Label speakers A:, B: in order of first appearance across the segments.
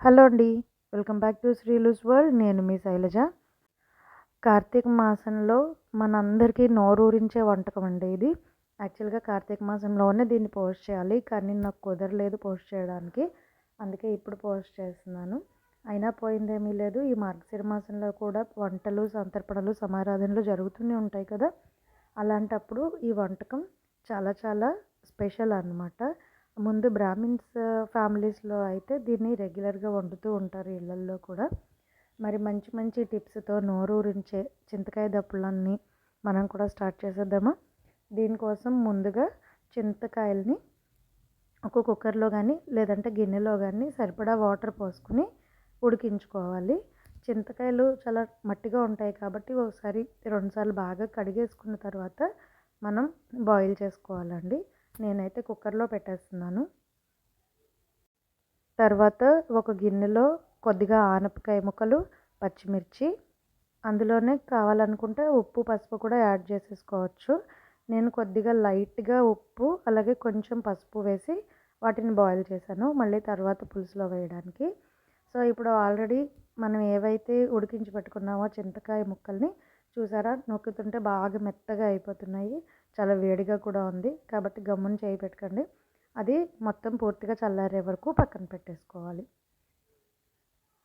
A: Hello అండి welcome back to Srilu's world. నేను మీ శైలజ. కార్తీక మాసంలో మనందరికీ నోరూరించే వంటకం అండి ఇది. యాక్చువల్గా కార్తీక మాసంలోనే దీన్ని పోస్ట్ చేయాలి కానీ నాకు కుదరలేదు పోస్ట్ చేయడానికి. అందుకే ఇప్పుడు పోస్ట్ చేస్తున్నాను. అయినా పోయిందేమీ లేదు. ఈ మార్గశిర మాసంలో కూడా వంటలు సంతర్పణలు సమారాధనలు జరుగుతూనే ఉంటాయి కదా. అలాంటప్పుడు ఈ వంటకం చాలా చాలా స్పెషల్ అన్నమాట. ముందు బ్రాహ్మిన్స్ ఫ్యామిలీస్లో అయితే దీన్ని రెగ్యులర్గా వండుతూ ఉంటారు ఇళ్ళల్లో కూడా. మరి మంచి మంచి టిప్స్తో నోరూరించే చింతకాయ దప్పులన్నీ మనం కూడా స్టార్ట్ చేసేద్దామా? దీనికోసం ముందుగా చింతకాయల్ని ఒక కుక్కర్లో కానీ లేదంటే గిన్నెలో కానీ సరిపడా వాటర్ పోసుకుని ఉడికించుకోవాలి. చింతకాయలు చాలా మట్టిగా ఉంటాయి కాబట్టి ఒకసారి రెండుసార్లు బాగా కడిగేసుకున్న తర్వాత మనం బాయిల్ చేసుకోవాలండి. నేనైతే కుక్కర్లో పెట్టేస్తున్నాను. తర్వాత ఒక గిన్నెలో కొద్దిగా ఆనపకాయ ముక్కలు పచ్చిమిర్చి అందులోనే కావాలనుకుంటే ఉప్పు పసుపు కూడా యాడ్ చేసేసుకోవచ్చు. నేను కొద్దిగా లైట్గా ఉప్పు అలాగే కొంచెం పసుపు వేసి వాటిని బాయిల్ చేశాను మళ్ళీ తర్వాత పులుసులో వేయడానికి. సో ఇప్పుడు ఆల్రెడీ మనం ఏవైతే ఉడికించి పెట్టుకున్నామో చింతకాయ ముక్కల్ని చూసారా? నొక్కుతుంటే బాగా మెత్తగా అయిపోతున్నాయి. చాలా వేడిగా కూడా ఉంది. కాబట్టి గమ్మున చేయి పెట్టకండి. అది మొత్తం పూర్తిగా చల్లారే వరకు పక్కన పెట్టేసుకోవాలి.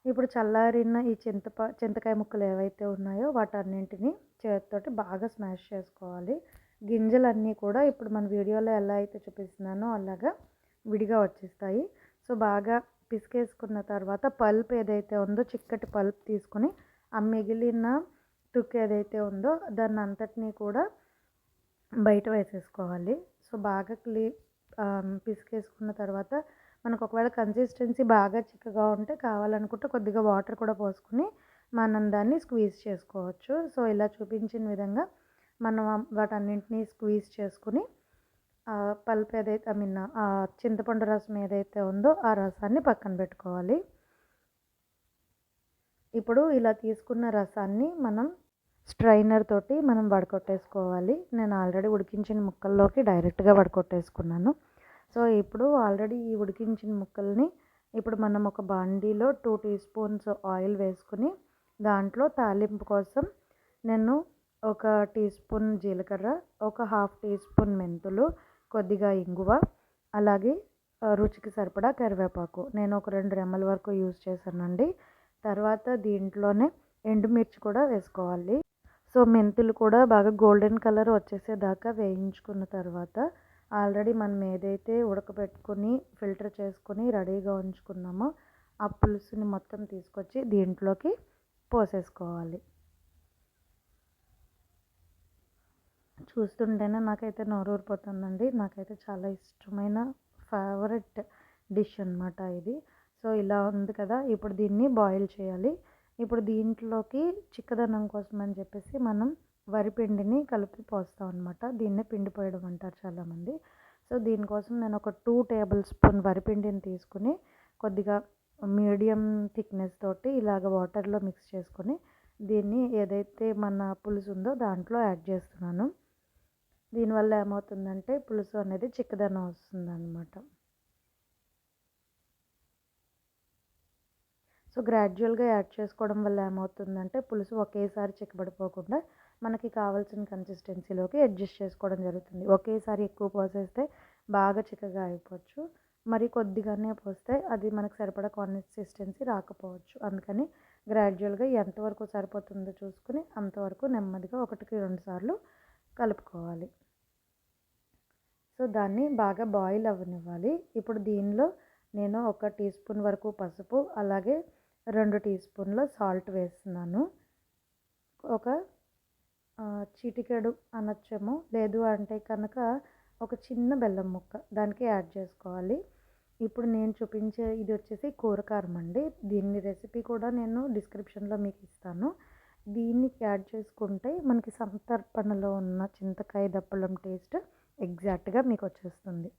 A: ఇప్పుడు చల్లారిన ఈ చింతప చింతకాయ ముక్కలు ఏవైతే ఉన్నాయో వాటన్నింటిని చేతితోటి బాగా స్మాష్ చేసుకోవాలి. గింజలన్నీ కూడా ఇప్పుడు మన వీడియోలో ఎలా అయితే చూపిస్తున్నానో అలాగా విడిగా వచ్చేస్తాయి. సో బాగా పిసికేసుకున్న తర్వాత పల్ప్ ఏదైతే ఉందో చిక్కటి పల్ప్ తీసుకుని ఆ మిగిలిన తుక్కు ఏదైతే ఉందో దాన్ని అంతటినీ కూడా బయట వేసేసుకోవాలి. సో బాగా క్లీ పిసికేసుకున్న తర్వాత మనకు ఒకవేళ కన్సిస్టెన్సీ బాగా చిక్కగా ఉంటే కావాలనుకుంటే కొద్దిగా వాటర్ కూడా పోసుకుని మనం దాన్ని స్క్వీజ్ చేసుకోవచ్చు. సో ఇలా చూపించిన విధంగా మనం వాటన్నింటినీ స్క్వీజ్ చేసుకుని పల్ప్ ఏదైతే ఐ మీన్ చింతపండు రసం ఏదైతే ఉందో ఆ రసాన్ని పక్కన పెట్టుకోవాలి. ఇప్పుడు ఇలా తీసుకున్న రసాన్ని మనం స్ట్రైనర్ తోటి మనం వడకొట్టేసుకోవాలి. నేను ఆల్రెడీ ఉడికించిన ముక్కల్లోకి డైరెక్ట్గా వడకొట్టేసుకున్నాను. సో ఇప్పుడు ఆల్రెడీ ఈ ఉడికించిన ముక్కల్ని ఇప్పుడు మనం ఒక బాండీలో టూ టీ స్పూన్స్ ఆయిల్ వేసుకుని దాంట్లో తాలింపు కోసం నేను ఒక టీ స్పూన్ జీలకర్ర ఒక హాఫ్ టీ స్పూన్ మెంతులు కొద్దిగా ఇంగువ అలాగే రుచికి సరిపడా కరివేపాకు. నేను ఒక రెండు రెమ్మల వరకు యూజ్ చేశానండి. తర్వాత దీంట్లోనే ఎండుమిర్చి కూడా వేసుకోవాలి. సో మెంతులు కూడా బాగా గోల్డెన్ కలర్ వచ్చేసేదాకా వేయించుకున్న తర్వాత ఆల్రెడీ మనం ఏదైతే ఉడకబెట్టుకొని ఫిల్టర్ చేసుకొని రెడీగా ఉంచుకున్నామో ఆ పులుసుని మొత్తం తీసుకొచ్చి దీంట్లోకి పోసేసుకోవాలి. చూస్తుంటేనే నాకైతే నోరూరిపోతుందండి. నాకైతే చాలా ఇష్టమైన ఫేవరెట్ డిష్ అనమాట ఇది. సో ఇలా ఉంది కదా ఇప్పుడు దీన్ని బాయిల్ చేయాలి. ఇప్పుడు దీంట్లోకి చిక్కదనం కోసం అని చెప్పేసి మనం వరిపిండిని కలిపి పోస్తాం అనమాట దీన్నే పిండి పోయడం అంటారు చాలామంది. సో దీనికోసం నేను ఒక టూ టేబుల్ స్పూన్ వరిపిండిని తీసుకుని కొద్దిగా మీడియం థిక్నెస్ తోటి ఇలాగ వాటర్లో మిక్స్ చేసుకొని దీన్ని ఏదైతే మన పులుసు ఉందో దాంట్లో యాడ్ చేస్తున్నాను. దీనివల్ల ఏమవుతుందంటే పులుసు అనేది చిక్కదనం వస్తుంది సో గ్రాడ్యువల్గా యాడ్ చేసుకోవడం వల్ల ఏమవుతుందంటే పులుసు ఒకేసారి చిక్కబడిపోకుండా మనకి కావాల్సిన కన్సిస్టెన్సీలోకి అడ్జస్ట్ చేసుకోవడం జరుగుతుంది. ఒకేసారి ఎక్కువ పోసేస్తే బాగా చిక్కగా అయిపోవచ్చు. మరి కొద్దిగానే పోస్తే అది మనకు సరిపడా కన్సిస్టెన్సీ రాకపోవచ్చు. అందుకని గ్రాడ్యువల్గా ఎంతవరకు సరిపోతుందో చూసుకుని అంతవరకు నెమ్మదిగా ఒకటికి రెండు సార్లు కలుపుకోవాలి. సో దాన్ని బాగా బాయిల్ అవ్వనివ్వాలి. ఇప్పుడు దీనిలో నేను ఒక టీ స్పూన్ వరకు పసుపు అలాగే రెండు టీ స్పూన్ల సాల్ట్ వేస్తున్నాను. ఒక చిటికెడు అనొచ్చేమో. లేదు అంటే కనుక ఒక చిన్న బెల్లం ముక్క దానికి యాడ్ చేసుకోవాలి. ఇప్పుడు నేను చూపించే ఇది వచ్చేసి కూరకారం అండి. దీన్ని రెసిపీ కూడా నేను డిస్క్రిప్షన్లో మీకు ఇస్తాను. దీన్ని యాడ్ చేసుకుంటే మనకి సంతర్పణలో ఉన్న చింతకాయ దప్పలం టేస్ట్ ఎగ్జాక్ట్గా మీకు వచ్చేస్తుంది.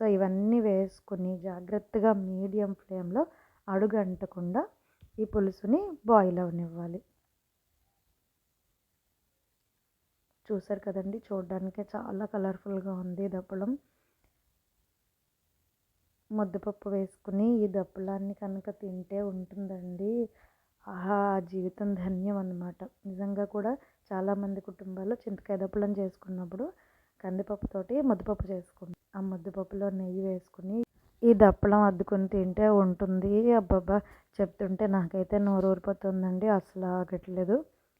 A: సో ఇవన్నీ వేసుకుని జాగ్రత్తగా మీడియం ఫ్లేమ్లో అడుగంటకుండా ఈ పులుసుని బాయిల్ అవనివ్వాలి. చూసారు కదండి చూడడానికి చాలా కలర్ఫుల్గా ఉంది దప్పడం. ముద్దపప్పు వేసుకుని ఈ దప్పలాన్ని కనుక తింటే ఉంటుందండి. ఆహా ఆ జీవితం ధన్యం అన్నమాట. నిజంగా కూడా చాలామంది కుటుంబాల్లో చింతకాయ దప్పలం చేసుకున్నప్పుడు కందిపప్పుతోటి ముద్దపప్పు చేసుకుంటాం ఆ ముద్దపప్పులో నెయ్యి వేసుకుని ఈ దప్పలం అద్దుకొని తింటే ఉంటుంది. అబ్బబ్బా! చెప్తుంటే నాకైతే నోరు ఊరిపోతుందండి అసలు ఆగట్లేదు.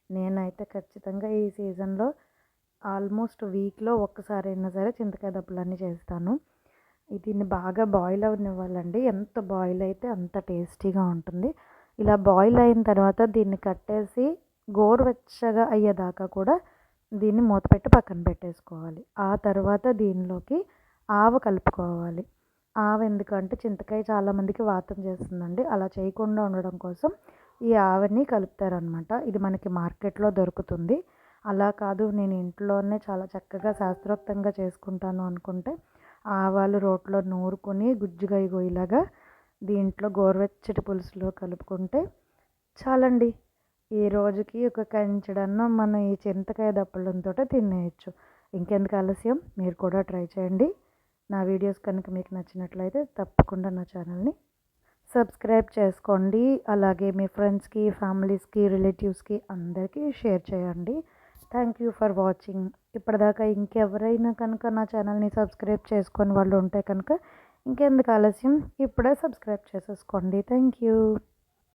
A: నేనైతే ఖచ్చితంగా ఈ సీజన్లో ఆల్మోస్ట్ వీక్లో ఒక్కసారి అయినా సరే చింతకాయ దప్పలన్నీ చేస్తాను. దీన్ని బాగా బాయిల్ అవనివ్వాలండి. ఎంత బాయిల్ అయితే అంత టేస్టీగా ఉంటుంది. ఇలా బాయిల్ అయిన తర్వాత దీన్ని కట్టేసి గోరువెచ్చగా అయ్యేదాకా కూడా దీన్ని మూత పెట్టి పక్కన పెట్టేసుకోవాలి. ఆ తర్వాత దీనిలోకి ఆవ కలుపుకోవాలి. ఆవ ఎందుకంటే చింతకాయ చాలామందికి వాతం చేస్తుందండి. అలా చేయకుండా ఉండడం కోసం ఈ ఆవని కలుపుతారనమాట ఇది మనకి మార్కెట్లో దొరుకుతుంది. అలా కాదు నేను ఇంట్లోనే చాలా చక్కగా శాస్త్రోక్తంగా చేసుకుంటాను అనుకుంటే ఆవాలు రోట్లో నూరుకొని గుజ్జుగా ఇగో ఇలాగా దీంట్లో గోరువెచ్చటి పులుసులో కలుపుకుంటే చాలండి. ఈ రోజుకి ఒక కంచెడన్నం మనం ఈ చింతకాయ దప్పలంతో తినేయచ్చు. ఇంకెందుకు ఆలస్యం? మీరు కూడా ట్రై చేయండి. నా వీడియోస్ కనుక మీకు నచ్చినట్లయితే తప్పకుండా నా ఛానల్ని సబ్స్క్రైబ్ చేసుకోండి. అలాగే మీ ఫ్రెండ్స్కి ఫ్యామిలీస్కి రిలేటివ్స్కి అందరికీ షేర్ చేయండి. Thank you for watching. ఇప్పటిదాకా ఇంకెవరైనా కనుక నా ఛానల్ని సబ్స్క్రైబ్ చేసుకొని వాళ్ళు ఉంటే కనుక ఇంకెందుకు ఆలస్యం? ఇప్పుడే సబ్స్క్రైబ్ చేసేసుకోండి. Thank you.